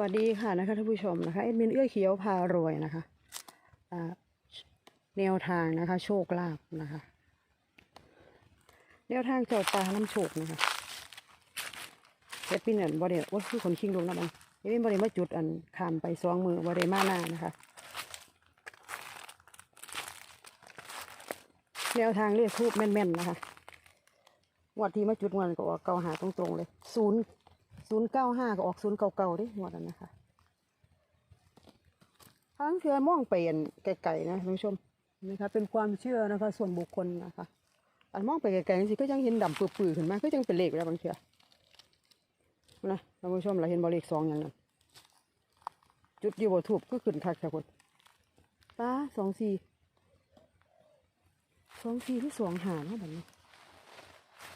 วัสดีค่ะนะคะท่านผู้ชมนะคะเอ็ดมินเอื้อเขียวพารวยนะคะแนวทางนะคะ โชคลาภนะคะ แนวทางเจ้าปลาน้ำโชคนะคะเอ็ดมินเนี่ยบริเวณว่าคือคนชิงลงนะมันเอ็ดมินบริเวณมาจุดอันขามไปสองมือบริเวณมาหน้านะคะ แนวทางเรียกทูบแม่นๆนะคะวัดที่มาจุดงวันก็ออกเกาหาตรงๆเลยศูนย์ ศูนย์เก้าห้าก็ออกศูนย์เก่าๆดิงวดนั้นนะคะทั้งเทือม่องไปอันไกลๆนะท่านผู้ชมนะคะเป็นความเชื่อนะคะ ส่วนบุคคลนะคะอันมองไปไกลๆสิก็ยังเห็นดำปื้อๆขึ้นมาก็ยังเป็นเลขแล้วบางเทือนะท่านผู้ชมเราเห็นบอเลขสองอย่างนั้นจุดอยู่บนทูบก็ขึ้นคักค่ะคนตาสองสี่สองสี่ที่สองหาเนาะแบบนี้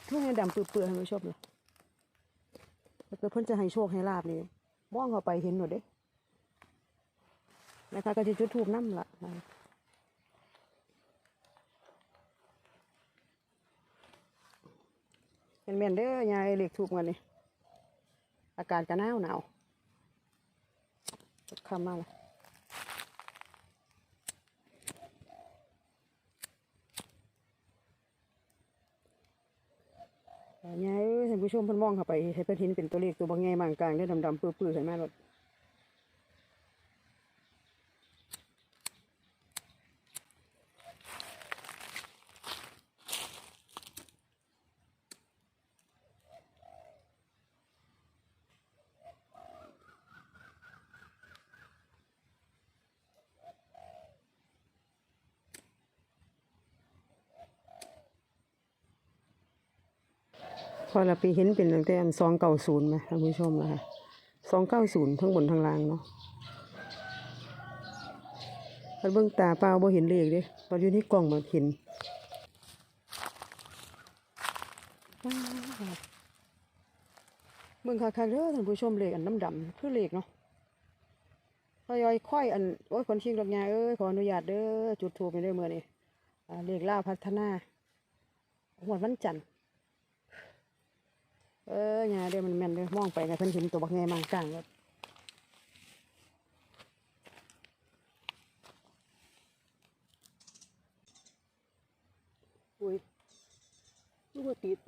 ทุกอย่างดำปื้อๆท่านผู้ชมเลย ถ้วเกิดเพิ่นจะให้โชคให้ลาบนี่มองเข้าไปเห็นหมดเด้นะคะก็จะจุดทูบน้ำละนะเป็นเมียนเด้อยายเหล็กทูบกันนี่อากาศก็หนาวหนาวคำมาลย เอ้ยท่านผู้ชมเพิ่นมองเข้าไปให้เพิ่นเห็นเป็นตัวเลขตัวบางไงบางกลางได้ดำๆปื้อๆขึ้นมาหมด พอเราไปเห็นเป็นตั้งแต่อันสองเก้าศูนย์ไหมท่านผู้ชมนะคะสองเก้าศูนย์ทั้งบนทั้งล่างเนาะพอเบิ่งตาเปล่าบ่เห็นเลขเด้พออยู่ในกล่องมันเห็นเบิ่งคักๆเด้อท่านผู้ชมเลขอันดำๆคือเลขเนาะพอยอยค่อยอันโอ้ยคนชิงดอกยาเอ้ยขออนุญาตเด้อจุดถูกไปเด้อมื้อนี้อ่เลขล่าพัฒนาหวดวันจันทร์ เออหญ้าเดี๋ยวมันแม่นเด้อมองไปนะเพิ่นเห็นตัวบักแงมางกลางแล้วอุ้ยลูกบ่ติด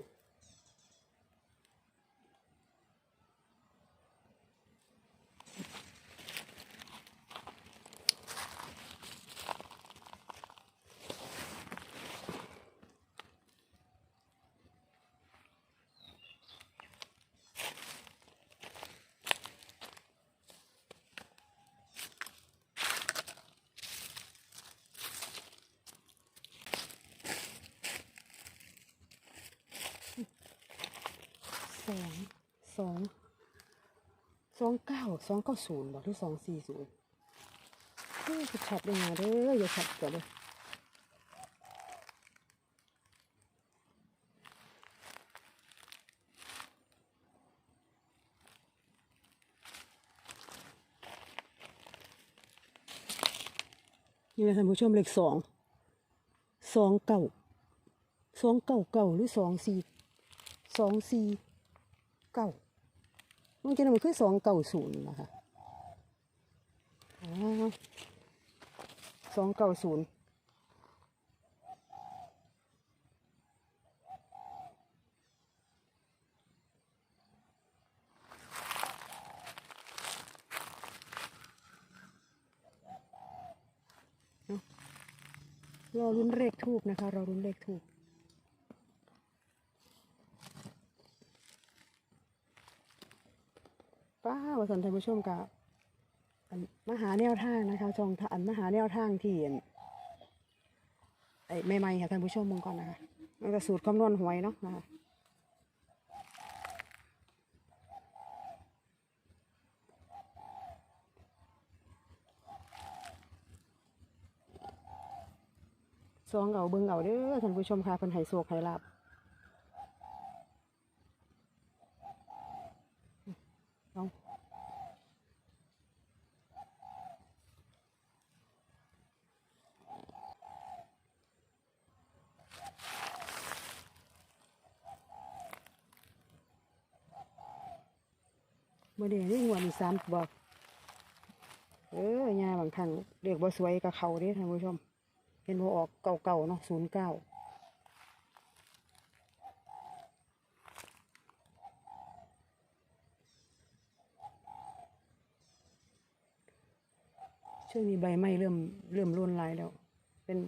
องสองสองเก้าสองเก้าศูนย์บอกที่สองสี่ศูนย์เฮ้ยจะชัดยังไงเด้ออย่าชัดกว่าเลยนี่นะท่านผู้ชมเลขสองสองเก้าสองเก้าเก้าหรือสองสี่สองสี่ เก้ามันจะมันคือสองเก้าศูนย์นะคะสองเก้าศูนย์รอรุ้นเลขทูบนะคะ รอรุ้นเลขทูบ ป้า ว่าสันท่านผู้ชมกับมหาแนวทางนะคะจองอันมหาแนวทางที่อันไอ้ใหม่ค่ะท่านผู้ชมมองก่อนนะคะมันก็สูตรคำนวณหวยเนาะนะคะซองเอาเบิ่งเอาเด้อท่านผู้ชมค่ะเพิ่นให้โชคให้ลาบ มื่อเดียวนี่หัวนี่สามบอก เออยาบางครั้งเรียกว่สวยกับเขาเด้ท่านผู้ชม เห็นว่าออกเก่าๆเนาะศูนย์เก้าช่วงนี้ใบไม้เริ่มเริ่มร่นลายแล้ว เป็น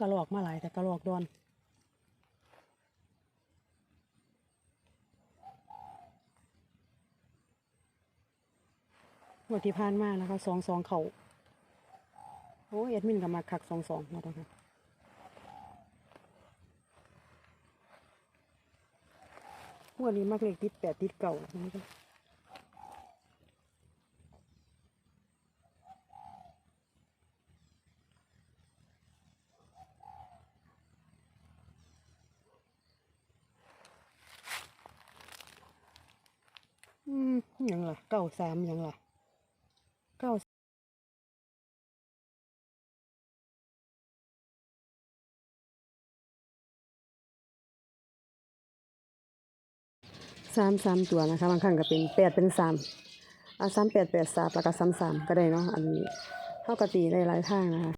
กระลอกมาหลายแต่กระลอกดอนงวดที่ผ่านมานะคะสองสองเขาโอ้ยแอดมินกับมาคักสองสองมาแล้วค่ะงวดนี้มักเลขติดแปดติดเก่านะคะอืมห ยังล่ะเก้าสามยังล่ะเก้าสามสามตัวนะคะบางครั้งก็เป็นแปดเป็นสามอะสามแปดแปดสามแล้วก็สามสามก็ได้เนาะอันนี้เท่ากับตีได้หลายทางนะคะ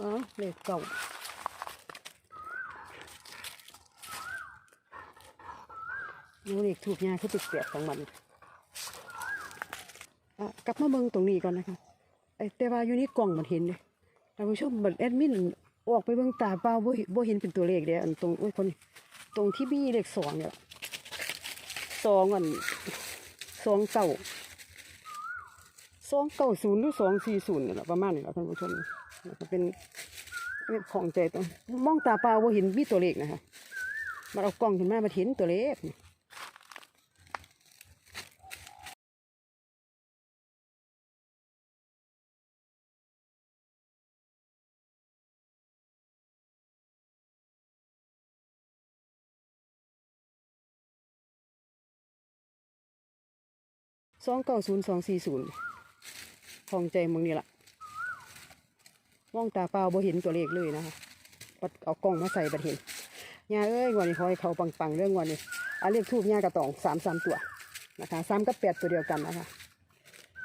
อ๋อเลขเก่า นูเลขถูกยาคือติดแปดของมันอะกลับมาเบิ่งตรงนี้ก่อนนะคะไอ้แต่ว่าอยู่นี่กล่องมันเห็นเลยท่านผู้ชมบัดแอดมินออกไปเบิ่งตาเปล่าบ่บ่เห็นเป็นตัวเลขเด้อันตรงโอ้ยคนตรงที่มีเลขสองเนี่ยสองอันสองเก้าสองเก้าศูนย์หรือสองสี่ศูนย์นี่แหละประมาณนี้แหละท่านผู้ชมเป็นเป็นของใจตรงมองตาเปล่าบ่เห็นมีตัวเลขนะคะมันเอากล้องขึ้นมามาเห็นตัวเลข สองเก้าศูนย์สองสี่ศูนย์ของใจมึงนี่แหละมองตาเปล่าบ่เห็นตัวเลขเลยนะคะปัดเอากล้องมาใส่บัดเห็นยาเอ้ยวันนี้ขอให้เขาปังๆเรื่องวันนี้อาเรียกทูบยากระตองสามสามตัวนะคะสามกับแปดตัวเดียวกันนะคะ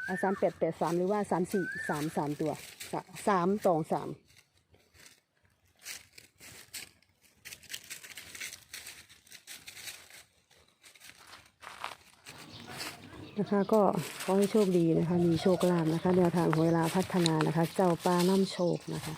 อาสามแปดแปดสามหรือว่าสามสี่สามสามตัวสามตองสาม นะคะ ก็ขอให้โชคดีนะคะ มีโชคลาภนะคะแนวทางของเวลาพัฒนานะคะ เจ้าปลาน้ำโชคนะคะ